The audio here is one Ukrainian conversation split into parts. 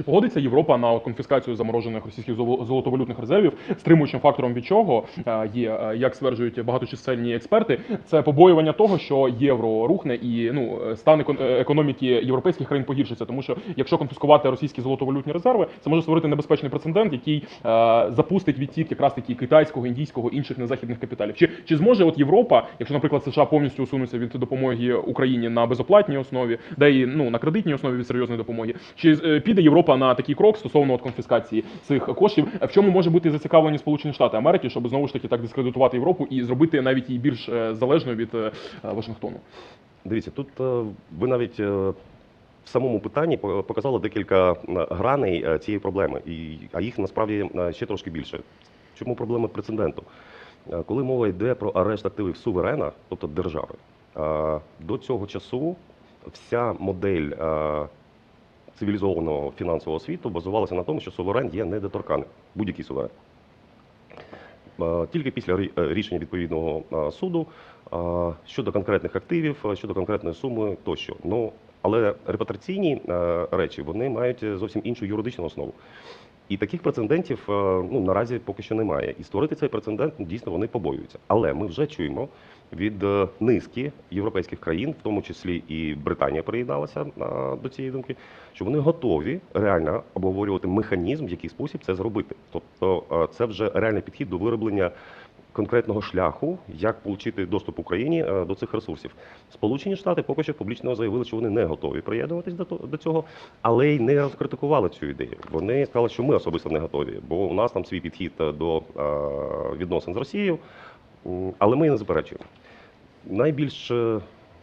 Чи погодиться Європа на конфіскацію заморожених російських золо- золотовалютних резервів? Стримуючим фактором від чого е, є, е, як стверджують багаточисельні експерти, це побоювання того, що євро рухне і ну е, стан екон- економіки європейських країн погіршиться. Тому що якщо конфіскувати російські золотовалютні резерви, це може створити небезпечний прецедент, який запустить відтік якраз таки китайського, індійського інших незахідних капіталів. Чи, чи зможе от Європа, якщо, наприклад, США повністю усунуться від допомоги Україні на безоплатній основі, де і ну на кредитній основі від серйозної допомоги, чи піде Європа на такий крок стосовно от конфіскації цих коштів? В чому може бути зацікавлені Сполучені Штати Америки, щоб знову ж таки так дискредитувати Європу і зробити навіть її більш е, залежною від е, Вашингтону? Дивіться, тут е, ви навіть е, в самому питанні по- показали декілька е, граней е, цієї проблеми, і, а їх насправді е, ще трошки більше. Чому проблема прецеденту? Е, Коли мова йде про арешт активів суверена, тобто держави, е, до цього часу вся модель е, цивілізованого фінансового світу базувалася на тому, що суверен є недоторканим, будь-який суверен. Е, Тільки після е, рішення відповідного е, суду щодо конкретних активів, щодо конкретної суми тощо. Ну, але репатраційні речі вони мають зовсім іншу юридичну основу. І таких прецедентів ну, наразі поки що немає. І створити цей прецедент дійсно вони побоюються. Але ми вже чуємо від е, низки європейських країн, в тому числі і Британія приєдналася е, до цієї думки, що вони готові реально обговорювати механізм, в який спосіб це зробити. Тобто е, це вже реальний підхід до вироблення конкретного шляху, як отримати доступ Україні до цих ресурсів. Сполучені Штати поки що публічно заявили, що вони не готові приєднуватись до цього, але й не розкритикували цю ідею. Вони сказали, що ми особисто не готові, бо у нас там свій підхід до відносин з Росією, але ми не заперечуємо. Найбільш е,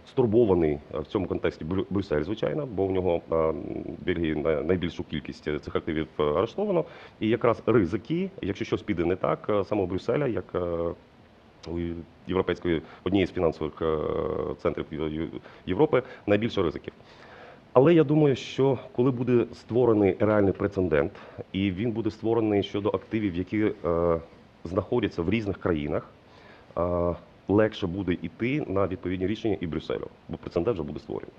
стурбований е, в цьому контексті Брю- Брюссель, звичайно, бо в нього е, в Бельгії на- найбільшу кількість е, цих активів е, арештовано. І якраз ризики, якщо щось піде не так, е, у Брюсселя, як е, у європейської однієї з фінансових е, центрів Європи, найбільше ризиків. Але я думаю, що коли буде створений реальний прецедент, і він буде створений щодо активів, які е, знаходяться в різних країнах, е, легше буде йти на відповідні рішення і Брюсселю, бо прецедент вже буде створений.